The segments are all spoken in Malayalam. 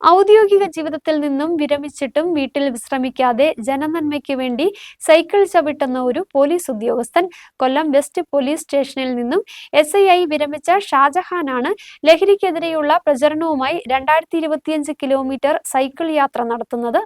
ഔദ്യോഗിക ജീവിതത്തിൽ നിന്നും വിരമിച്ചിട്ടും വീട്ടിൽ വിശ്രമിക്കാതെ ജനനന്മയ്ക്ക് വേണ്ടി സൈക്കിൾ ചവിട്ടുന്ന ഒരു പോലീസ് ഉദ്യോഗസ്ഥൻ കൊല്ലം വെസ്റ്റ് പോലീസ് സ്റ്റേഷനിൽ നിന്നും എസ് ഐ വിരമിച്ച ഷാജഹാനാണ് ലഹരിക്കെതിരെയുള്ള പ്രചരണവുമായി രണ്ടായിരത്തി ഇരുപത്തിയഞ്ച് കിലോമീറ്റർ സൈക്കിൾ യാത്ര നടത്തുന്നത്.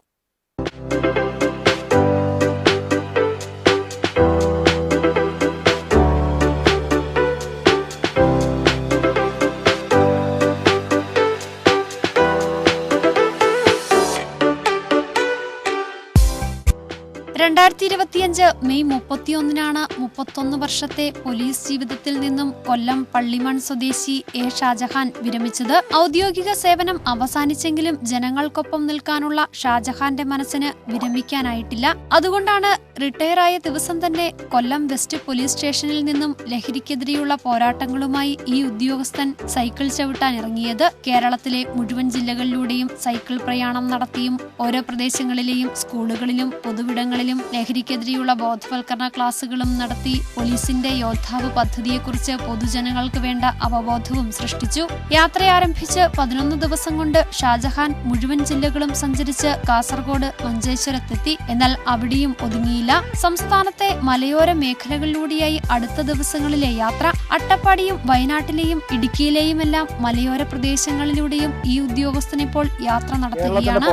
രണ്ടായിരത്തി ഇരുപത്തിയഞ്ച് മെയ് മുപ്പത്തിയൊന്നിനാണ് മുപ്പത്തൊന്ന് വർഷത്തെ പോലീസ് ജീവിതത്തിൽ നിന്നും കൊല്ലം പള്ളിമൺ സ്വദേശി എ ഷാജഹാൻ വിരമിച്ചത്. ഔദ്യോഗിക സേവനം അവസാനിച്ചെങ്കിലും ജനങ്ങൾക്കൊപ്പം നിൽക്കാനുള്ള ഷാജഹാന്റെ മനസ്സിന് വിരമിക്കാനായിട്ടില്ല. അതുകൊണ്ടാണ് റിട്ടയറായ ദിവസം തന്നെ കൊല്ലം വെസ്റ്റ് പോലീസ് സ്റ്റേഷനിൽ നിന്നും ലഹരിക്കെതിരെയുള്ള പോരാട്ടങ്ങളുമായി ഈ ഉദ്യോഗസ്ഥൻ സൈക്കിൾ ചവിട്ടാൻ ഇറങ്ങിയത്. കേരളത്തിലെ മുഴുവൻ ജില്ലകളിലൂടെയും സൈക്കിൾ പ്രയാണം നടത്തിയും ഓരോ പ്രദേശങ്ങളിലെയും സ്കൂളുകളിലും പൊതുവിടങ്ങളിലും ലഹരിക്കെതിരെയുള്ള ബോധവൽക്കരണ ക്ലാസുകളും നടത്തി പോലീസിന്റെ യോദ്ധാവ് പദ്ധതിയെക്കുറിച്ച് പൊതുജനങ്ങൾക്ക് വേണ്ട അവബോധവും സൃഷ്ടിച്ചു. യാത്ര ആരംഭിച്ച് പതിനൊന്ന് ദിവസം കൊണ്ട് ഷാജഹാൻ മുഴുവൻ ജില്ലകളും സഞ്ചരിച്ച് കാസർഗോഡ് മഞ്ചേശ്വരത്തെത്തി. എന്നാൽ അവിടെയും ഒതുങ്ങിയില്ല. സംസ്ഥാനത്തെ മലയോര മേഖലകളിലൂടെയായി അടുത്ത ദിവസങ്ങളിലെ യാത്ര. അട്ടപ്പാടിയും വയനാട്ടിലെയും ഇടുക്കിയിലെയുമെല്ലാം മലയോര പ്രദേശങ്ങളിലൂടെയും ഈ ഉദ്യോഗസ്ഥൻ ഇപ്പോൾ യാത്ര നടത്തുകയാണ്.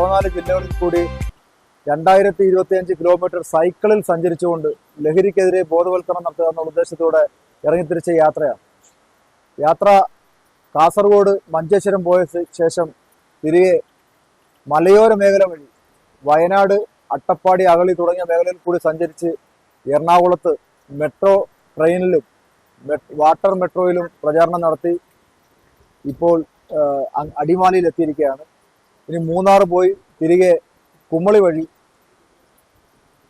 രണ്ടായിരത്തി ഇരുപത്തിയഞ്ച് കിലോമീറ്റർ സൈക്കിളിൽ സഞ്ചരിച്ചുകൊണ്ട് ലഹരിക്കെതിരെ ബോധവൽക്കരണം നടത്തുക എന്നുള്ള ഉദ്ദേശത്തോടെ ഇറങ്ങിത്തിരിച്ച യാത്രയാണ്. യാത്ര കാസർഗോഡ് മഞ്ചേശ്വരം പോയ ശേഷം തിരികെ മലയോര മേഖല വഴി വയനാട് അട്ടപ്പാടി അകളി തുടങ്ങിയ മേഖലയിൽ കൂടി സഞ്ചരിച്ച് എറണാകുളത്ത് മെട്രോ ട്രെയിനിലും വാട്ടർ മെട്രോയിലും പ്രചാരണം നടത്തി ഇപ്പോൾ അടിമാലിയിൽ എത്തിയിരിക്കുകയാണ് ഇനി മൂന്നാർ പോയി തിരികെ കുമ്മളി വഴി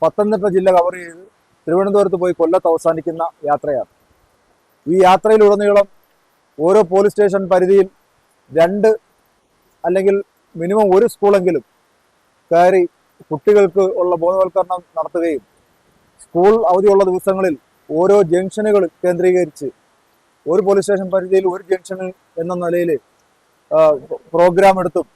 പത്തനംതിട്ട ജില്ല കവർ ചെയ്ത് തിരുവനന്തപുരത്ത് പോയി കൊല്ലത്ത് അവസാനിക്കുന്ന യാത്രയാണ്. ഈ യാത്രയിലുടനീളം ഓരോ പോലീസ് സ്റ്റേഷൻ പരിധിയിൽ രണ്ട് അല്ലെങ്കിൽ മിനിമം ഒരു സ്കൂളെങ്കിലും കയറി കുട്ടികൾക്ക് ഉള്ള ബോധവൽക്കരണം നടത്തുകയും സ്കൂൾ അവധിയുള്ള ദിവസങ്ങളിൽ ഓരോ ജംഗ്ഷനുകൾ കേന്ദ്രീകരിച്ച് ഒരു പോലീസ് സ്റ്റേഷൻ പരിധിയിൽ ഒരു ജംഗ്ഷൻ എന്ന നിലയിൽ പ്രോഗ്രാം എടുത്തും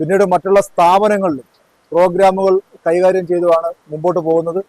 പിന്നീട് മറ്റുള്ള സ്ഥാപനങ്ങളിലും പ്രോഗ്രാമുകൾ കൈകാര്യം ചെയ്തുമാണ് മുമ്പോട്ട് പോകുന്നത്.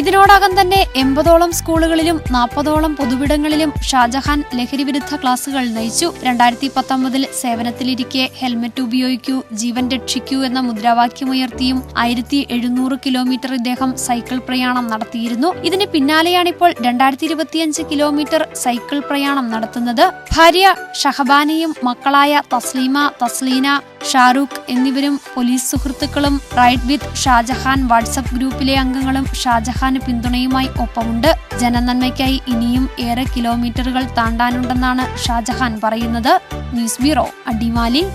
ഇതിനോടകം തന്നെ എൺപതോളം സ്കൂളുകളിലും നാൽപ്പതോളം പൊതുവിടങ്ങളിലും ഷാജഹാൻ ലഹരിവിരുദ്ധ ക്ലാസുകൾ നയിച്ചു. രണ്ടായിരത്തി പത്തൊമ്പതിൽ സേവനത്തിലിരിക്കെ ഹെൽമറ്റ് ഉപയോഗിക്കൂ ജീവൻ രക്ഷിക്കൂ എന്ന മുദ്രാവാക്യമുയർത്തിയും ആയിരത്തി എഴുന്നൂറ് കിലോമീറ്റർ ഇദ്ദേഹം സൈക്കിൾ പ്രയാണം നടത്തിയിരുന്നു. ഇതിന് പിന്നാലെയാണിപ്പോൾ രണ്ടായിരത്തി ഇരുപത്തിയഞ്ച് കിലോമീറ്റർ സൈക്കിൾ പ്രയാണം നടത്തുന്നത്. ഭാര്യ ഷഹബാനയും മക്കളായ തസ്ലീമ തസ്ലീന ഷാറൂഖ് എന്നിവരും പോലീസ് സുഹൃത്തുക്കളും റൈഡ് വിത്ത് ഷാജഹാൻ വാട്സപ്പ് ഗ്രൂപ്പിലെ അംഗങ്ങളും ഷാജഹാന് പിന്തുണയുമായി ഒപ്പമുണ്ട്. ജനനന്മയ്ക്കായി ഇനിയും ഏറെ കിലോമീറ്ററുകൾ താണ്ടാനുണ്ടെന്നാണ് ഷാജഹാൻ പറയുന്നത്. News bureau Adimali.